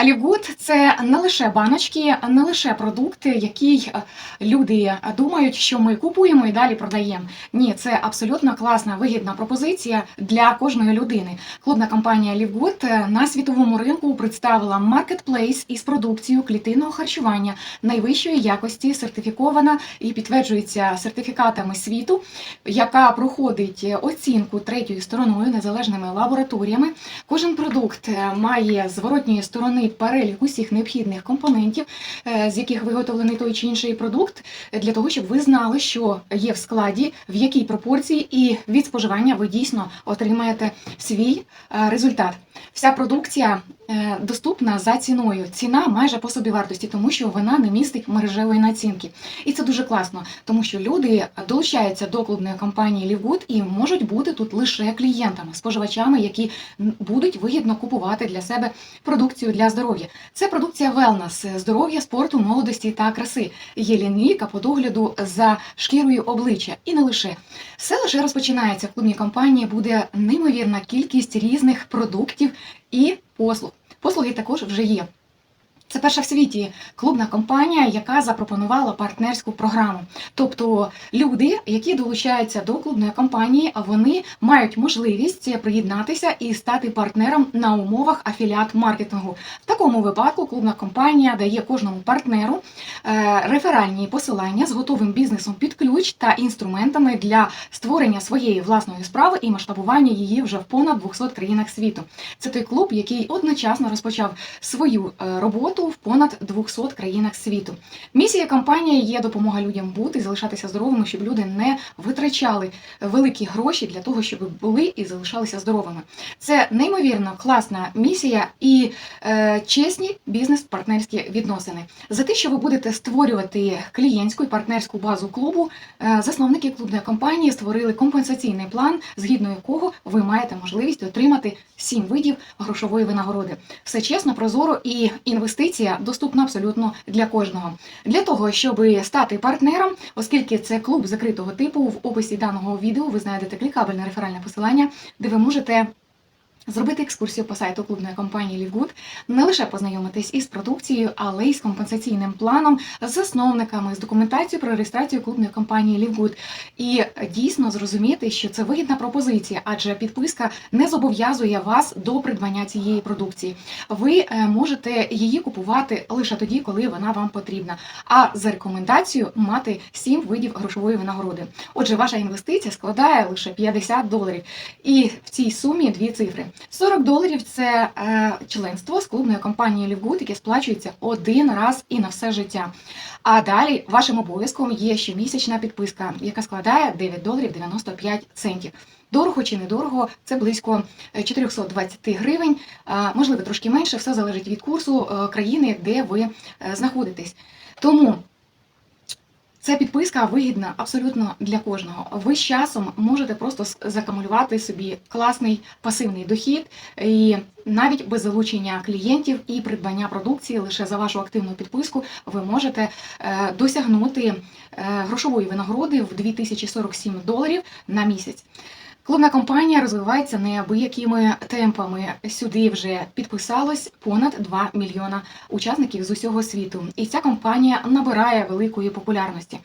Алігуд це не лише баночки, не лише продукти, які е, люди думають, що ми купуємо і далі продаємо. Ні, це абсолютно класна вигідна пропозиція для кожної людини. Клубна компанія Лівгуд на світовому ринку представила маркетплейс із продукцією клітинного харчування найвищої якості, сертифікована і підтверджується сертифікатами світу, яка проходить оцінку третьою стороною незалежними лабораторіями. Кожен продукт е, має зворотньої сторони перелік усіх необхідних компонентів, е, з яких виготовлений той чи інший продукт, для того, щоб ви знали, що є в складі, в якій пропорції, і від споживання ви дійсно отримаєте свій е, результат. Вся продукція доступна за ціною. Ціна майже по собівартості, тому що вона не містить мережевої націнки. І це дуже класно, тому що люди долучаються до клубної компанії Лівгуд і можуть бути тут лише клієнтами, споживачами, які будуть вигідно купувати для себе продукцію для здоров'я. Це продукція Wellness, здоров'я, спорту, молодості та краси. Є лінійка по догляду за шкірою обличчя. І не лише. Все лише розпочинається. В клубній компанії буде неймовірна кількість різних продуктів і послуг. Послуги також вже є. Це перша в світі клубна компанія, яка запропонувала партнерську програму. Тобто люди, які долучаються до клубної компанії, вони мають можливість приєднатися і стати партнером на умовах афіліат маркетингу. В такому випадку клубна компанія дає кожному партнеру е, реферальні посилання з готовим бізнесом під ключ та інструментами для створення своєї власної справи і масштабування її вже в понад 200 країнах світу. Це той клуб, який одночасно розпочав свою е, роботу в понад 200 країнах світу. Місія компанії є допомога людям бути і залишатися здоровими, щоб люди не витрачали великі гроші для того, щоб були і залишалися здоровими. Це неймовірно класна місія і е, чесні бізнес-партнерські відносини. За те, що ви будете створювати клієнтську і партнерську базу клубу, е, засновники клубної компанії створили компенсаційний план, згідно якого ви маєте можливість отримати сім видів грошової винагороди. Все чесно, прозоро і інвестиція доступна абсолютно для кожного. Для того, щоб стати партнером, оскільки це клуб закритого типу, в описі даного відео ви знайдете клікабельне реферальне посилання, де ви можете. Зробити екскурсію по сайту клубної компанії Лівгуд, не лише познайомитись із продукцією, але й з компенсаційним планом, з засновниками, з документацією про реєстрацію клубної компанії Лівгуд. І дійсно зрозуміти, що це вигідна пропозиція, адже підписка не зобов'язує вас до придбання цієї продукції. Ви е, можете її купувати лише тоді, коли вона вам потрібна. А за рекомендацією мати 7 видів грошової винагороди. Отже, ваша інвестиція складає лише 50 доларів. І в цій сумі дві цифри. 40 доларів це е, членство з клубної компанії Лівгуд, яке сплачується один раз і на все життя. А далі вашим обов'язком є щомісячна підписка, яка складає 9 доларів 95 центів. Дорого чи недорого, це близько е, 420 гривень, а, можливо, трошки менше, все залежить від курсу е, країни, де ви е, знаходитесь. Тому Ця підписка вигідна абсолютно для кожного. Ви з часом можете просто закамулювати собі класний пасивний дохід і навіть без залучення клієнтів і придбання продукції лише за вашу активну підписку ви можете е, досягнути е, грошової винагороди в 2047 доларів на місяць. Клубна компанія розвивається неабиякими темпами. Сюди вже підписалось понад 2 мільйона учасників з усього світу, і ця компанія набирає великої популярності.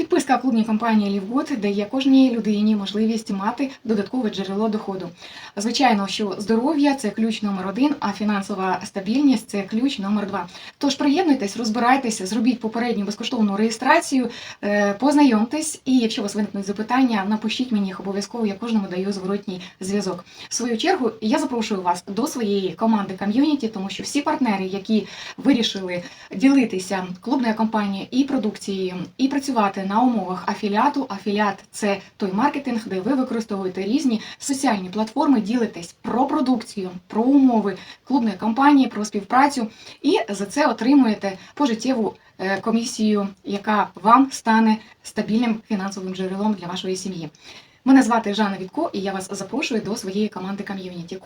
Підписка клубній компанії Лівгуд дає кожній людині можливість мати додаткове джерело доходу. Звичайно, що здоров'я це ключ номер один, а фінансова стабільність це ключ номер два. Тож приєднуйтесь, розбирайтеся, зробіть попередню безкоштовну реєстрацію, е, познайомтесь, і якщо у вас виникнуть запитання, напишіть мені їх обов'язково. Я кожному даю зворотній зв'язок. В свою чергу я запрошую вас до своєї команди ком'юніті, тому що всі партнери, які вирішили ділитися клубною компанією і продукцією, і працювати на умовах афіліату. Афіліат це той маркетинг, де ви використовуєте різні соціальні платформи, ділитесь про продукцію, про умови клубної компанії, про співпрацю, і за це отримуєте пожиттєву е, комісію, яка вам стане стабільним фінансовим джерелом для вашої сім'ї. Мене звати Жанна Вітко, і я вас запрошую до своєї команди ком'юніті.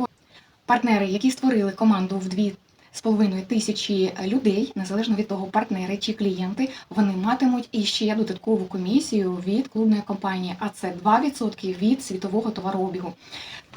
Партнери, які створили команду в дві 2,5 тисячі людей, незалежно від того, партнери чи клієнти, вони матимуть і ще додаткову комісію від клубної компанії, а це 2% від світового товарообігу.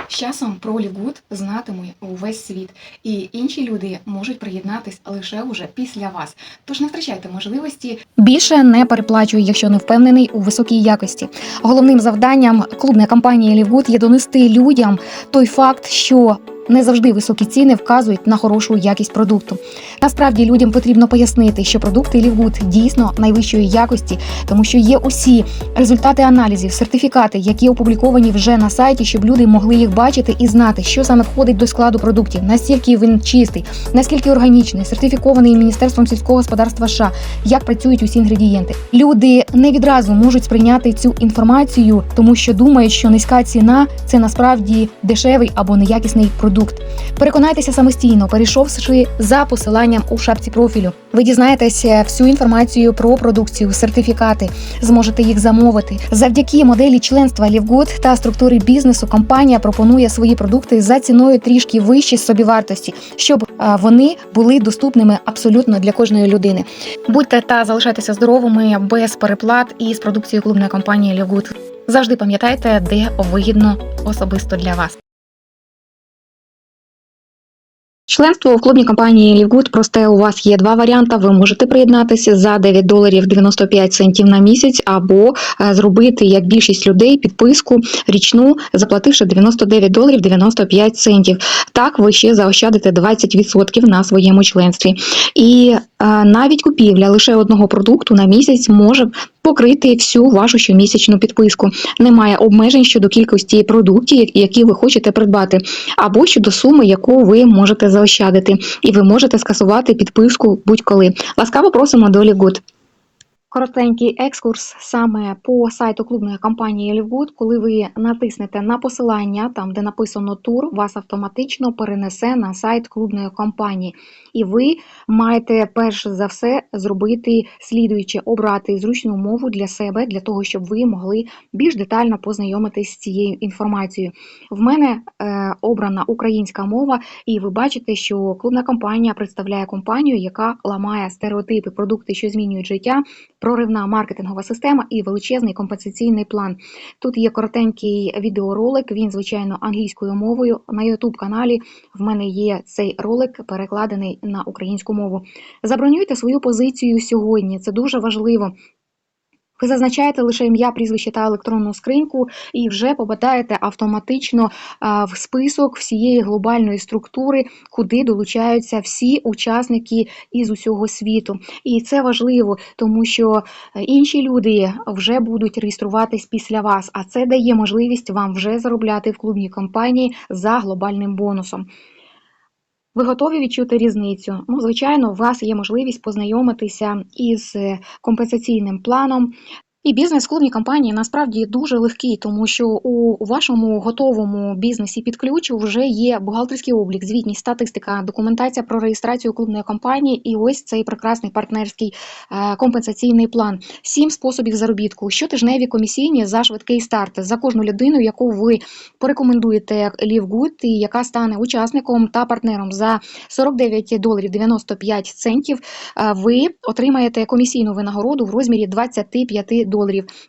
З часом про Лівгуд знатиме увесь світ, і інші люди можуть приєднатись лише уже після вас. Тож не втрачайте можливості Більше не переплачуй, якщо не впевнений у високій якості. Головним завданням клубної компанії Лівгуд є донести людям той факт, що не завжди високі ціни вказують на хорошу якість продукту. Насправді людям потрібно пояснити, що продукти Лівгуд дійсно найвищої якості, тому що є усі результати аналізів, сертифікати, які опубліковані вже на сайті, щоб люди могли їх бачити і знати, що саме входить до складу продуктів, наскільки він чистий, наскільки органічний, сертифікований Міністерством сільського господарства США, як працюють усі інгредієнти. Люди не відразу можуть сприйняти цю інформацію, тому що думають, що низька ціна це насправді дешевий або неякісний продукт. Переконайтеся самостійно, перейшовши за посиланням у шапці профілю. Ви дізнаєтеся всю інформацію про продукцію, сертифікати, зможете їх замовити. Завдяки моделі членства Лівгуд та структури бізнесу компанія пропонує свої продукти за ціною трішки вище собівартості, щоб вони були доступними абсолютно для кожної людини. Будьте та залишайтеся здоровими без переплат і з продукцією клубної компанії Лівгуд. Завжди пам'ятайте, де вигідно особисто для вас. Членство в клубній компанії Лівгуд просте. У вас є два варіанти. Ви можете приєднатися за 9 доларів 95 центів на місяць, або е, зробити як більшість людей підписку річну, заплативши 99 доларів 95 центів. Так ви ще заощадите 20% на своєму членстві. І навіть купівля лише одного продукту на місяць може покрити всю вашу щомісячну підписку. Немає обмежень щодо кількості продуктів, які ви хочете придбати, або щодо суми, яку ви можете заощадити, і ви можете скасувати підписку будь-коли. Ласкаво просимо до Лігуд. Коротенький екскурс саме по сайту клубної компанії Лівгуд. Коли ви натиснете на посилання, там де написано тур, вас автоматично перенесе на сайт клубної компанії, і ви маєте перш за все зробити слідуюче, обрати зручну мову для себе, для того, щоб ви могли більш детально познайомитись з цією інформацією. В мене е, обрана українська мова, і ви бачите, що клубна компанія представляє компанію, яка ламає стереотипи, продукти, що змінюють життя проривна маркетингова система і величезний компенсаційний план. Тут є коротенький відеоролик, він, звичайно, англійською мовою. На youtube каналі в мене є цей ролик, перекладений на українську мову. Забронюйте свою позицію сьогодні, це дуже важливо. Ви зазначаєте лише ім'я, прізвище та електронну скриньку і вже попадаєте автоматично в список всієї глобальної структури, куди долучаються всі учасники із усього світу. І це важливо, тому що е, інші люди вже будуть реєструватись після вас, а це дає можливість вам вже заробляти в клубній компанії за глобальним бонусом. Ви готові відчути різницю? Ну, звичайно, у вас є можливість познайомитися із е, компенсаційним планом. І бізнес в клубній компанії насправді дуже легкий, тому що у вашому готовому бізнесі під ключ вже є бухгалтерський облік, звітність, статистика, документація про реєстрацію клубної компанії і ось цей прекрасний партнерський е, компенсаційний план. Сім способів заробітку, щотижневі комісійні за швидкий старт за кожну людину, яку ви порекомендуєте LiveGood і яка стане учасником та партнером за 49 доларів 95 центів. е, Ви отримаєте комісійну винагороду в розмірі 25 доларів,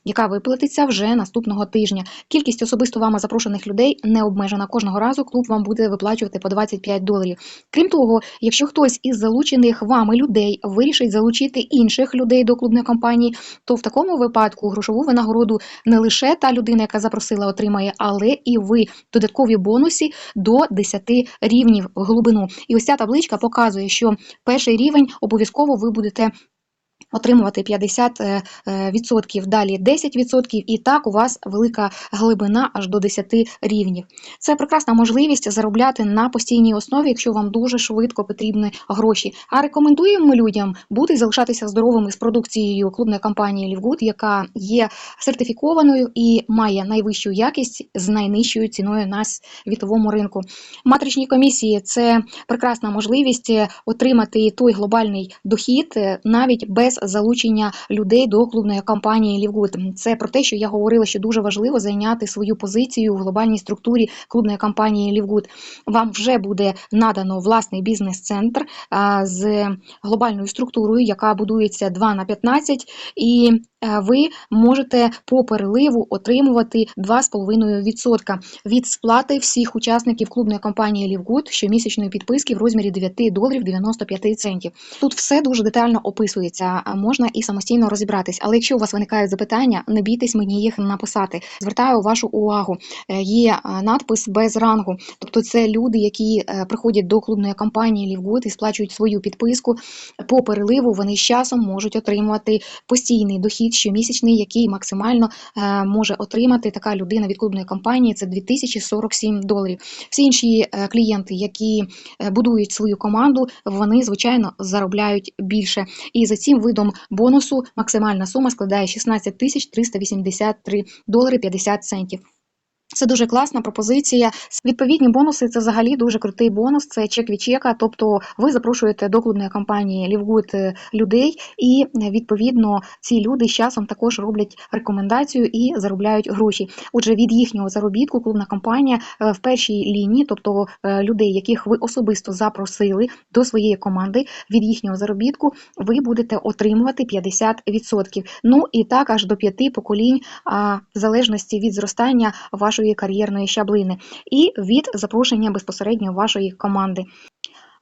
яка виплатиться вже наступного тижня. Кількість особисто вами запрошених людей не обмежена. Кожного разу клуб вам буде виплачувати по 25 доларів. Крім того, якщо хтось із залучених вами людей вирішить залучити інших людей до клубної компанії, то в такому випадку грошову винагороду не лише та людина, яка запросила, отримає, але і ви додаткові бонуси до 10 рівнів в глибину. І ось ця табличка показує, що перший рівень обов'язково ви будете отримувати 50%, е, е, далі 10%, і так у вас велика глибина аж до 10 рівнів. Це прекрасна можливість заробляти на постійній основі, якщо вам дуже швидко потрібні гроші. А рекомендуємо людям бути і залишатися здоровими з продукцією клубної компанії Лівгуд, яка є сертифікованою і має найвищу якість з найнижчою ціною на світовому ринку. Матричні комісії це прекрасна можливість отримати той глобальний дохід е, навіть без залучення людей до клубної кампанії Лівгуд. Це про те, що я говорила, що дуже важливо зайняти свою позицію в глобальній структурі клубної кампанії Лівгуд. Вам вже буде надано власний бізнес-центр з глобальною структурою, яка будується 2 на 15, і е, ви можете по переливу отримувати 2,5% від сплати всіх учасників клубної кампанії Лівгуд щомісячної підписки в розмірі 9 доларів 95 центів. Тут все дуже детально описується, можна і самостійно розібратись. Але якщо у вас виникають запитання, не бійтесь мені їх написати. Звертаю вашу увагу. е, Є е, надпис без рангу, тобто це люди, які е, приходять до клубної кампанії Лівгуд і сплачують свою підписку. По переливу вони з часом можуть отримувати постійний дохід щомісячний, який максимально може отримати така людина від клубної кампанії. Це 2047 доларів. Всі інші клієнти, які будують свою команду, вони звичайно заробляють більше. І за цим видом бонусу максимальна сума складає 16 тисяч 383 долари 50 центів. Це дуже класна пропозиція. Відповідні бонуси це взагалі дуже крутий бонус. Це чек від чека. Тобто ви запрошуєте до клубної кампанії Лівгуд людей, і відповідно ці люди з часом також роблять рекомендацію і заробляють гроші. Отже, від їхнього заробітку клубна кампанія е, в першій лінії, тобто е, людей, яких ви особисто запросили до своєї команди, від їхнього заробітку ви будете отримувати 50%. Ну і так аж до п'яти поколінь, а в залежності від зростання вашої кар'єрної щаблини і від запрошення безпосередньо вашої команди.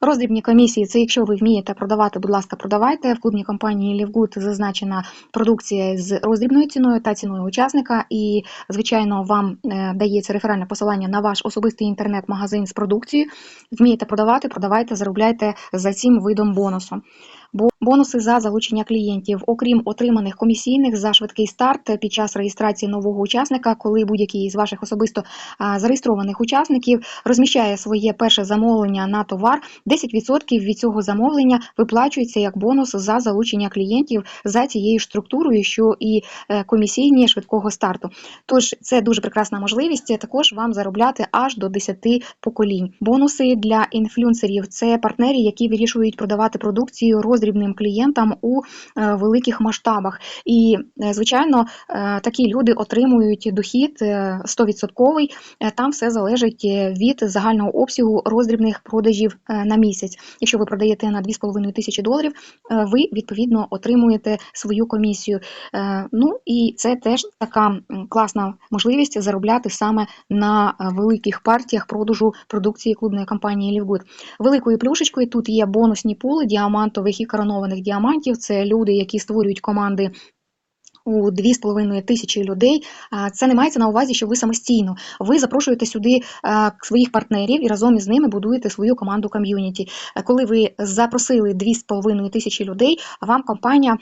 Роздрібні комісії це якщо ви вмієте продавати, будь ласка, продавайте. В клубній компанії Лівгуд зазначена продукція з роздрібною ціною та ціною учасника. І, звичайно, вам е, дається реферальне посилання на ваш особистий інтернет-магазин з продукцією. Вмієте продавати, продавайте, заробляйте за цим видом бонусу. Бо бонуси за залучення клієнтів, окрім отриманих комісійних за швидкий старт під час реєстрації нового учасника, коли будь-який із ваших особисто зареєстрованих учасників розміщає своє перше замовлення на товар, 10% від цього замовлення виплачується як бонус за залучення клієнтів за цією структурою, що і е, комісійні швидкого старту. Тож це дуже прекрасна можливість також вам заробляти аж до 10 поколінь. Бонуси для інфлюенсерів це партнери, які вирішують продавати продукцію роздрібним клієнтам у е, великих масштабах. І, е, звичайно, е, такі люди отримують дохід е, 100%. Е, Там все залежить від загального обсягу роздрібних продажів на місяць. Якщо ви продаєте на 2,5 тисячі доларів, ви відповідно отримуєте свою комісію. Ну і це теж така класна можливість заробляти саме на великих партіях продажу продукції клубної компанії Лівгуд. Великою плюшечкою тут є бонусні пули діамантових і коронованих діамантів. Це люди, які створюють команди. У 2,5 тисячі людей це не мається на увазі, що ви самостійно. Ви запрошуєте сюди своїх партнерів і разом із ними будуєте свою команду ком'юніті. Коли ви запросили 2,5 тисячі людей, вам компанія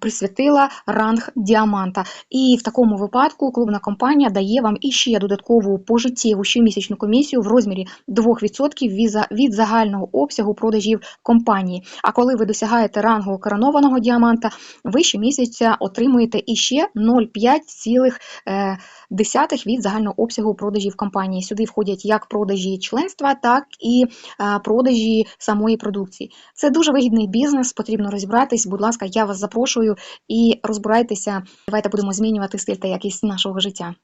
присвятила ранг діаманта. І в такому випадку клубна компанія дає вам іще додаткову пожиттєву щомісячну комісію в розмірі 2% від від загального обсягу продажів компанії. А коли ви досягаєте рангу коронованого діаманта, ви щомісяця отримуєте іще 0,5 від загального обсягу продажів компанії. Сюди входять як продажі членства, так і е, продажі самої продукції. Це дуже вигідний бізнес, потрібно розібратись. Будь ласка, я вас запрошую і розбирайтеся. Давайте будемо змінювати стиль та якість нашого життя.